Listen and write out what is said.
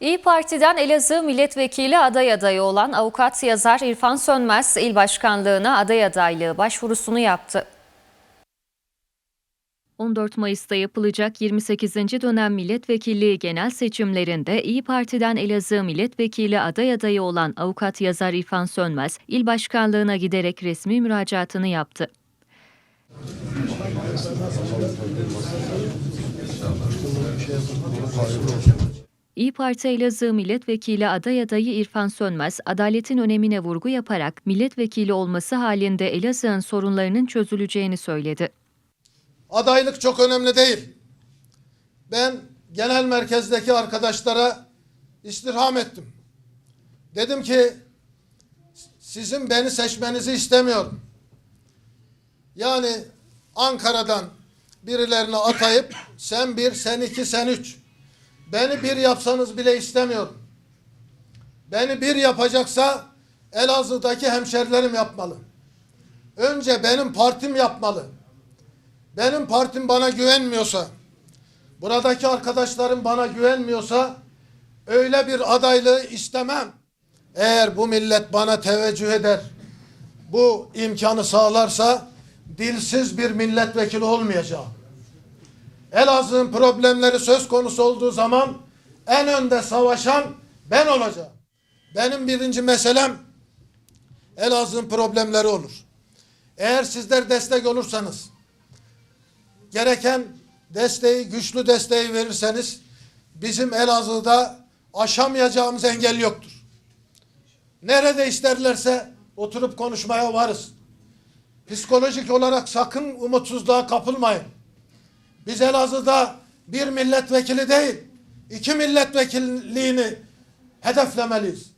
İyi Parti'den Elazığ Milletvekili aday adayı olan avukat yazar İrfan Sönmez il başkanlığına aday adaylığı başvurusunu yaptı. 14 Mayıs'ta yapılacak 28. dönem milletvekilliği genel seçimlerinde İyi Parti'den Elazığ milletvekili aday adayı olan avukat yazar İrfan Sönmez, il başkanlığına giderek resmi müracaatını yaptı. İyi Parti Elazığ Milletvekili aday adayı İrfan Sönmez, adaletin önemine vurgu yaparak milletvekili olması halinde Elazığ'ın sorunlarının çözüleceğini söyledi. Adaylık çok önemli değil. Ben genel merkezdeki arkadaşlara istirham ettim. Dedim ki sizin beni seçmenizi istemiyorum. Yani Ankara'dan birilerini atayıp sen bir, sen iki, sen üç. Beni bir yapsanız bile istemiyorum. Beni bir yapacaksa Elazığ'daki hemşerilerim yapmalı. Önce benim partim yapmalı. Benim partim bana güvenmiyorsa, buradaki arkadaşlarım bana güvenmiyorsa öyle bir adaylığı istemem. Eğer bu millet bana teveccüh eder, bu imkanı sağlarsa dilsiz bir milletvekili olmayacağım. Elazığ'ın problemleri söz konusu olduğu zaman en önde savaşan ben olacağım. Benim birinci meselem Elazığ'ın problemleri olur. Eğer sizler destek olursanız, gereken desteği, güçlü desteği verirseniz bizim Elazığ'da aşamayacağımız engel yoktur. Nerede isterlerse oturup konuşmaya varız. Psikolojik olarak sakın umutsuzluğa kapılmayın. Biz Elazığ'da bir milletvekili değil, iki milletvekilliğini hedeflemeliyiz.